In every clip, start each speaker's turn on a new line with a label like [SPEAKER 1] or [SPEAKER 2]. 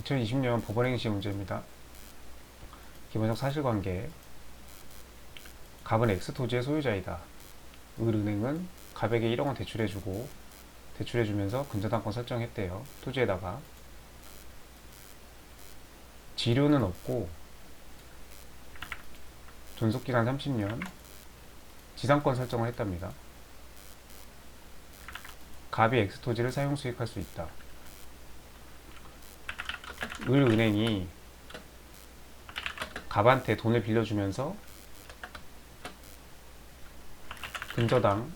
[SPEAKER 1] 2020년 법원행시 문제입니다. 기본적 사실관계 갑은 X 토지의 소유자이다. 을은행은 갑에게 1억원 대출해주고 대출해주면서 근저당권 설정했대요. 토지에다가 지료는 없고 존속기간 30년 지상권 설정을 했답니다. 갑이 X 토지를 사용 수익할 수 있다. 을 은행이 갑한테 돈을 빌려주면서 근저당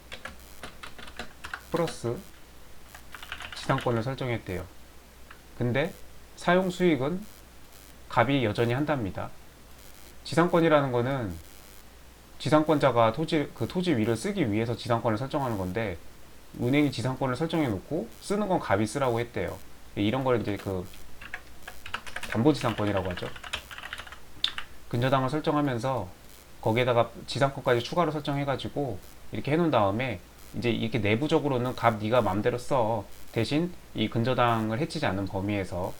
[SPEAKER 1] 플러스 지상권을 설정했대요. 근데 사용 수익은 갑이 여전히 한답니다. 지상권이라는 거는 지상권자가 토지 그 토지 위를 쓰기 위해서 지상권을 설정하는 건데 은행이 지상권을 설정해 놓고 쓰는 건 갑이 쓰라고 했대요. 이런 걸 이제 그 담보지상권이라고 하죠. 근저당을 설정하면서 거기에다가 지상권까지 추가로 설정해가지고 이렇게 해놓은 다음에 이제 이렇게 내부적으로는 갑 네가 맘대로 써 대신 이 근저당을 해치지 않는 범위에서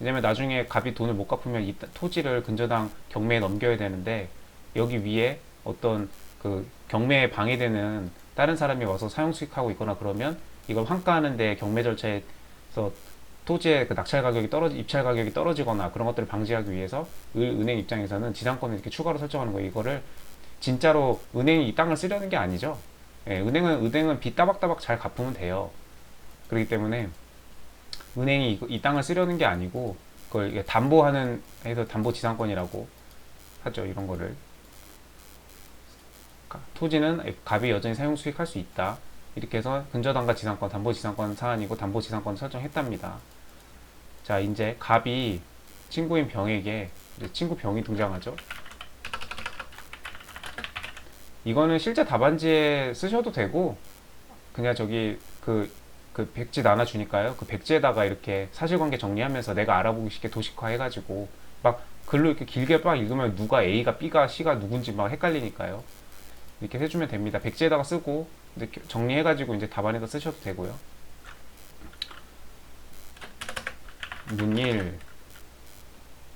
[SPEAKER 1] 왜냐면 나중에 갑이 돈을 못 갚으면 이 토지를 근저당 경매에 넘겨야 되는데 여기 위에 어떤 그 경매에 방해되는 다른 사람이 와서 사용 수익하고 있거나 그러면 이걸 환가하는데 경매 절차에서 토지의 그 낙찰 가격이 떨어지 입찰 가격이 떨어지거나 그런 것들을 방지하기 위해서 을, 은행 입장에서는 지상권을 이렇게 추가로 설정하는 거예요. 이거를 진짜로 은행이 이 땅을 쓰려는 게 아니죠. 예, 은행은 은행은 빚 따박따박 잘 갚으면 돼요. 그렇기 때문에 은행이 이, 이 땅을 쓰려는 게 아니고 그걸 담보하는 해서 담보 지상권이라고 하죠. 이런 거를 가- 토지는 갑이 여전히 사용 수익할 수 있다. 이렇게 해서 근저당과 지상권, 담보 지상권 사안이고 담보 지상권 설정했답니다. 자, 이제 갑이 친구인 병에게 친구 병이 등장하죠. 이거는 실제 답안지에 쓰셔도 되고 그냥 저기 그, 그 백지 나눠주니까요. 그 백지에다가 이렇게 사실관계 정리하면서 내가 알아보기 쉽게 도식화 해가지고 막 글로 이렇게 길게 막 읽으면 누가 A가 B가 C가 누군지 막 헷갈리니까요. 이렇게 해주면 됩니다. 백지에다가 쓰고 정리해가지고 이제 답안에다 쓰셔도 되고요. 문일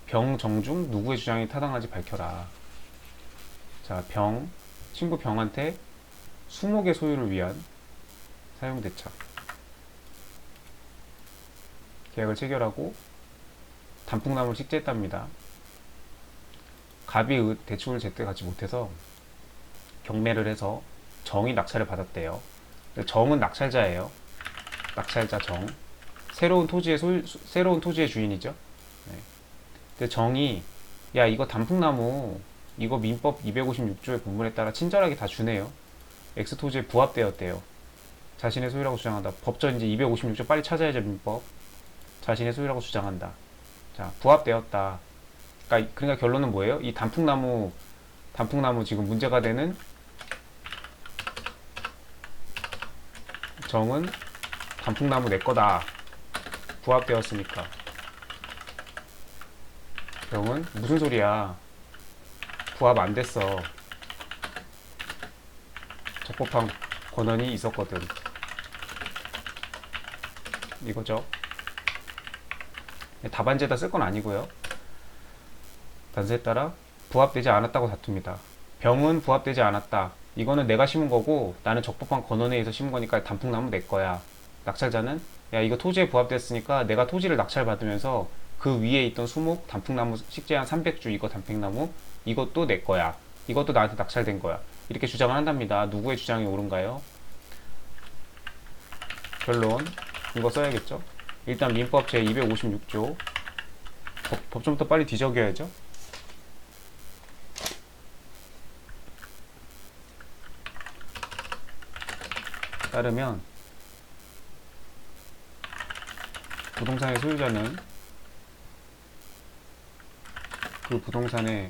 [SPEAKER 1] 병정중 누구의 주장이 타당한지 밝혀라. 자, 병 친구 병한테 수목의 소유를 위한 사용 대차 계약을 체결하고 단풍나무를 식재했답니다. 갑이 의- 대출을 제때 갚지 못해서 경매를 해서 정이 낙찰을 받았대요. 정은 낙찰자예요. 낙찰자 정. 새로운 토지의 소유, 수- 새로운 토지의 주인이죠. 네. 근데 정이 야 이거 단풍나무 이거 민법 256조의 본문에 따라 친절하게 다 주네요. X 토지에 부합되었대요. 자신의 소유라고 주장한다. 법전 이제 256조 빨리 찾아야죠 민법. 자신의 소유라고 주장한다. 자 부합되었다. 그러니까, 그러니까 결론은 뭐예요? 이 단풍나무 단풍나무 지금 문제가 되는 정은 단풍나무 내 거다. 부합되었으니까. 병은 무슨 소리야? 부합 안 됐어. 적법한 권한이 있었거든. 이거죠. 답안지에다 쓸 건 아니고요. 단서에 따라 부합되지 않았다고 다툽니다. 병은 부합되지 않았다. 이거는 내가 심은 거고 나는 적법한 권한에 의해서 심은 거니까 단풍나무 내 거야. 낙찰자는 야 이거 토지에 부합됐으니까 내가 토지를 낙찰받으면서 그 위에 있던 수목 단풍나무 식재한 300주 이거 단풍나무 이것도 내 거야. 이것도 나한테 낙찰된 거야. 이렇게 주장을 한답니다. 누구의 주장이 옳은가요? 결론 이거 써야겠죠? 일단 민법 제 256조 법, 법정부터 빨리 뒤적여야죠. 따르면 부동산의 소유자는 그 부동산의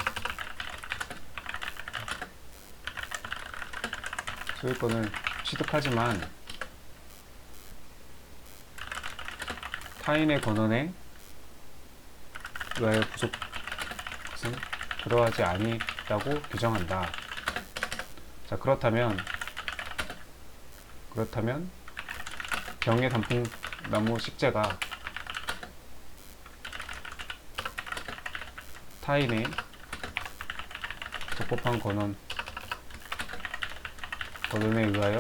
[SPEAKER 1] 소유권을 취득하지만 타인의 권한에 의하여 부속 것은 들어가지 아니라고 규정한다. 자 그렇다면 그렇다면 병의 단풍나무 식재가 타인의 적법한 권한 권한에 의하여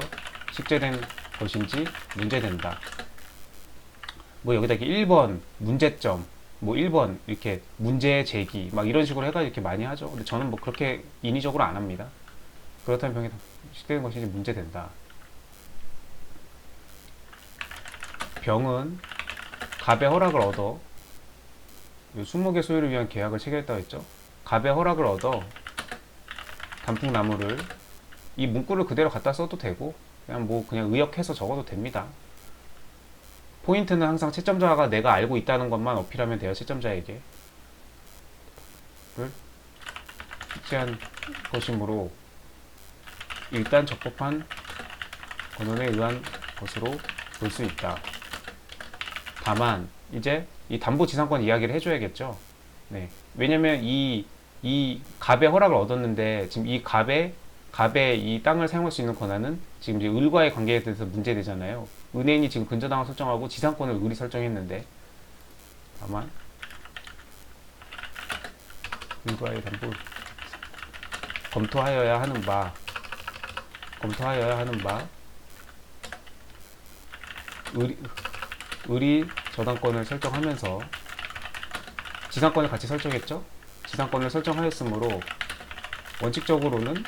[SPEAKER 1] 식재된 것인지 문제된다. 뭐 여기다 이렇게 1번 문제점, 뭐 1번 이렇게 문제 제기 막 이런 식으로 해가지고 이렇게 많이 하죠. 근데 저는 뭐 그렇게 인위적으로 안 합니다. 그렇다면 병이 식재된 것인지 문제된다. 병은 갑의 허락을 얻어 20개 소유를 위한 계약을 체결했다고 했죠. 갑의 허락을 얻어 단풍나무를 이 문구를 그대로 갖다 써도 되고 그냥 뭐 그냥 의역해서 적어도 됩니다. 포인트는 항상 채점자가 내가 알고 있다는 것만 어필하면 돼요. 채점자에게. 를 식재한 것이므로 일단 적법한 권한에 의한 것으로 볼 수 있다. 다만 이제 이 담보지상권 이야기를 해줘야겠죠. 네. 왜냐면 이, 이 갑의 허락을 얻었는데 지금 이 갑의 갑의 이 땅을 사용할 수 있는 권한은 지금 이제 을과의 관계에 대해서 문제되잖아요. 은행이 지금 근저당을 설정하고 지상권을 을이 설정했는데 다만 을과의 담보 검토하여야 하는 바 검토하여야 하는 바 을이, 을이 저당권을 설정하면서 지상권을 같이 설정했죠? 지상권을 설정하였으므로 원칙적으로는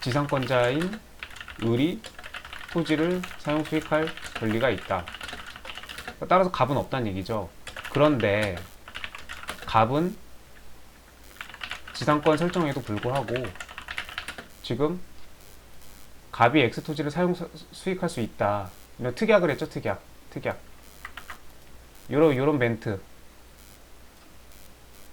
[SPEAKER 1] 지상권자인 을이 토지를 사용 수익할 권리가 있다. 따라서 갑은 없다는 얘기죠. 그런데 갑은 지상권 설정에도 불구하고 지금 갑이 X 토지를 사용 수- 수익할 수 있다. 이런 특약을 했죠, 특약. 특약. 요런 요런 멘트.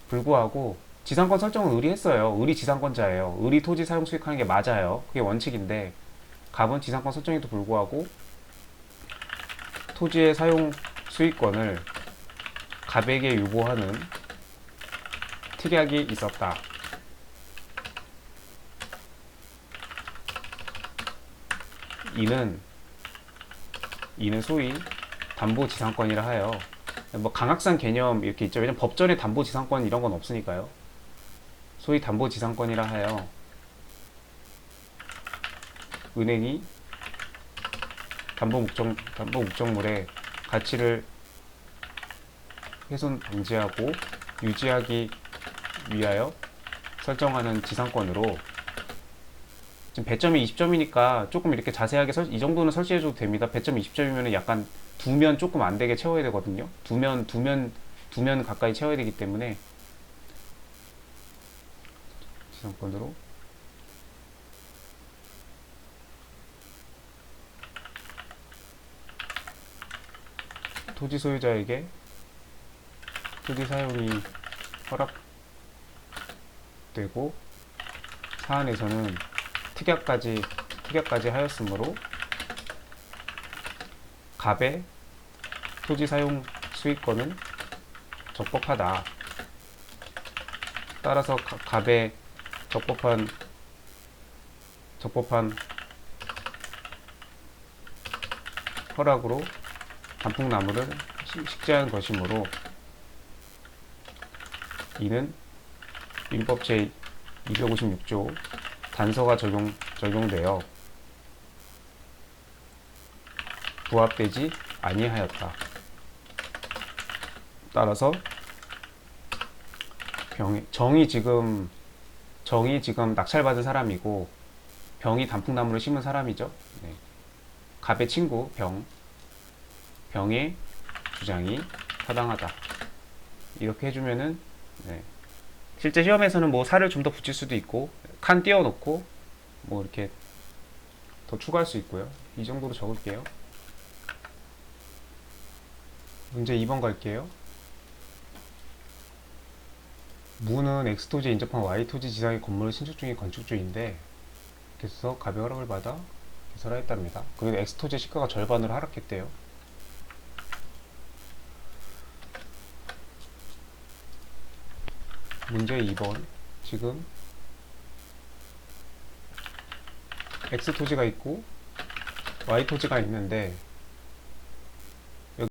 [SPEAKER 1] 불구하고 지상권 설정은 을이 했어요. 을이 지상권자예요. 을이 토지 사용 수익하는 게 맞아요. 그게 원칙인데 갑은 지상권 설정에도 불구하고 토지의 사용 수익권을 갑에게 유보하는 특약이 있었다. 이는 이는 소위 담보지상권이라 하여 뭐 강학상 개념 이렇게 있죠. 왜냐면 법전에 담보지상권 이런 건 없으니까요. 소위 담보지상권이라 하여 은행이 담보 목적 담보 목적물의 가치를 훼손 방지하고 유지하기 위하여 설정하는 지상권으로 지금 배점이 20점이니까 조금 이렇게 자세하게 설, 이 정도는 설치해줘도 됩니다. 배점 20점이면 약간 두 면 조금 안 되게 채워야 되거든요. 두 면, 두 면, 두 면 가까이 채워야 되기 때문에 지상권으로 토지 소유자에게 토지 사용이 허락되고 사안에서는 특약까지 특약까지 하였으므로 갑의 토지 사용 수익권은 적법하다. 따라서 가- 갑의 적법한 적법한 허락으로 단풍나무를 시- 식재한 것이므로 이는 민법 제 256조 단서가 적용, 적용되어 부합되지 아니하였다. 따라서 병이, 정이 지금 정이 지금 낙찰받은 사람이고 병이 단풍나무를 심은 사람이죠. 네. 갑의 친구 병 병의 주장이 타당하다. 이렇게 해주면은 네. 실제 시험에서는 뭐 살을 좀 더 붙일 수도 있고 칸 띄워놓고 뭐 이렇게 더 추가할 수 있고요. 이 정도로 적을게요. 문제 2번 갈게요. 무는 X토지에 인접한 Y토지 지상의 건물을 신축 중인 건축 중인데 그래서 갑의 허락을 받아 개설하였답니다. 그리고 X토지 시가가 절반으로 하락했대요. 문제 2번 지금 X 토지가 있고 Y 토지가 있는데